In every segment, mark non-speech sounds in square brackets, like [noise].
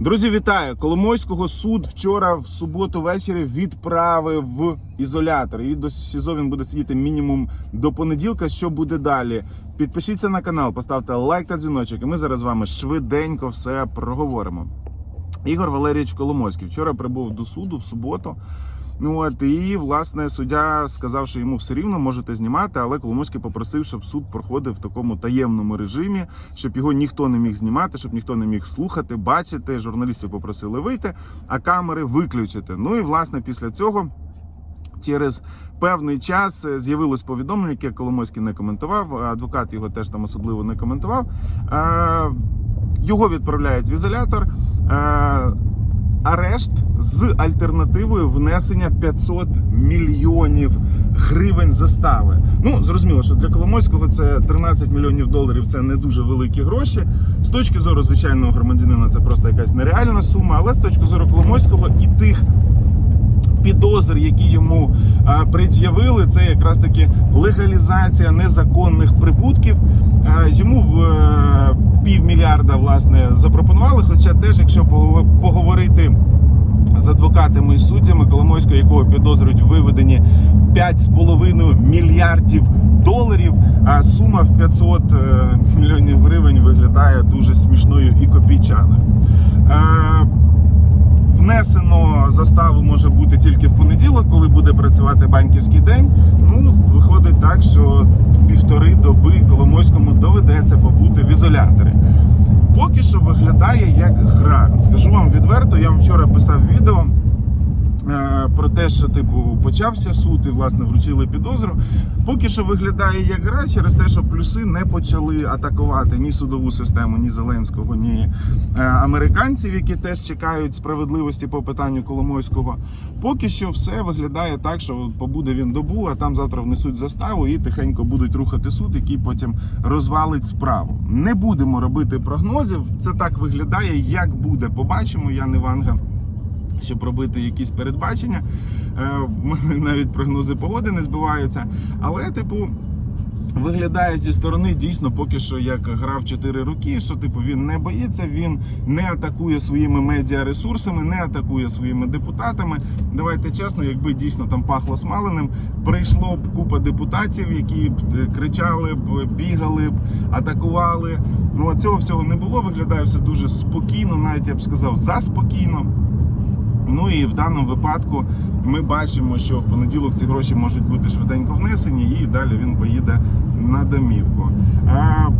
Друзі, вітаю! Коломойського суд вчора в суботу ввечері відправив в ізолятор. І до СІЗО він буде сидіти мінімум до понеділка. Що буде далі? Підпишіться на канал, поставте лайк та дзвіночок, і ми зараз з вами швиденько все проговоримо. Ігор Валерійович Коломойський вчора прибув до суду в суботу. Ну от і власне суддя сказав, що йому все рівно можете знімати, але Коломойський попросив, щоб суд проходив в такому таємному режимі, щоб його ніхто не міг знімати, щоб ніхто не міг слухати, бачити. Журналістів попросили вийти, а камери виключити. Ну і власне після цього. Через певний час е, з'явилось повідомлення, яке Коломойський не коментував. Адвокат його теж там особливо не коментував. Е, Його відправляють в ізолятор. Арешт з альтернативою внесення 500 мільйонів гривень застави. Ну зрозуміло, що для Коломойського це 13 мільйонів доларів. Це не дуже великі гроші. З точки зору звичайного громадянина, це просто якась нереальна сума. Але з точки зору Коломойського і тих підозр, які йому а, пред'явили, це якраз таки легалізація незаконних прибутків. А, йому в е, півмільярда власне запропонували. Хоча теж, якщо поговорити з адвокатами і суддями Коломойського, якого підозрюють в виведенні 5,5 мільярдів доларів, а сума в 500 е, мільйонів гривень виглядає дуже смішною і копійчаною. Е, Внесено заставу може бути тільки в понеділок, коли буде працювати банківський день. Ну, виходить так, що півтори доби Коломойському доведеться побути в ізоляторі. Поки що виглядає як гра. Скажу вам відверто, я вам вчора писав відео. Е, Про те, що типу почався суд і власне вручили підозру. Поки що виглядає як гра через те, що плюси не почали атакувати ні судову систему, ні Зеленського, ні е, американців, які теж чекають справедливості по питанню Коломойського. Поки що все виглядає так, що побуде він добу, а там завтра внесуть заставу і тихенько будуть рухати суд, який потім розвалить справу. Не будемо робити прогнозів. Це так виглядає. Як буде, побачимо. Я не ванга щоб робити якісь передбачення. Е, В мене навіть прогнози погоди не збиваються. Але, типу, виглядає зі сторони дійсно поки що як гра в 4 роки, що типу він не боїться, він не атакує своїми медіаресурсами, не атакує своїми депутатами. Давайте чесно, якби дійсно там пахло смаленим, прийшло б купа депутатів, які б е, кричали б, бігали б, атакували. Ну а цього всього не було. Виглядає все дуже спокійно, навіть я б сказав, заспокійно. Ну і в даному випадку ми бачимо, що в понеділок ці гроші можуть бути швиденько внесені, і далі він поїде на домівку.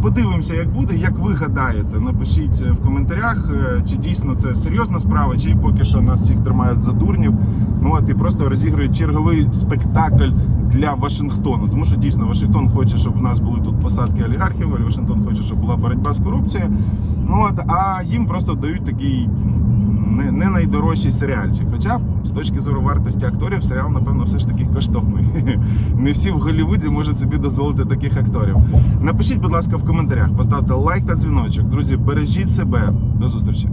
Подивимося, як буде. Як ви гадаєте, напишіть в коментарях, е, чи дійсно це серйозна справа, чи поки що нас всіх тримають за дурнів. Ну от і просто розігрують черговий спектакль для Вашингтону. Тому що дійсно Вашингтон хоче, щоб в нас були тут посадки олігархів, Вашингтон хоче, щоб була боротьба з корупцією. Ну от а їм просто дають такий не, не найдорожчий серіальчик. Хоча з точки зору вартості акторів, серіал, напевно, все ж таки коштовний. [laughs] Не всі в Голлівуді можуть собі дозволити таких акторів. Напишіть, будь ласка, в коментарях, поставте лайк та дзвіночок. Друзі, бережіть себе. До зустрічі.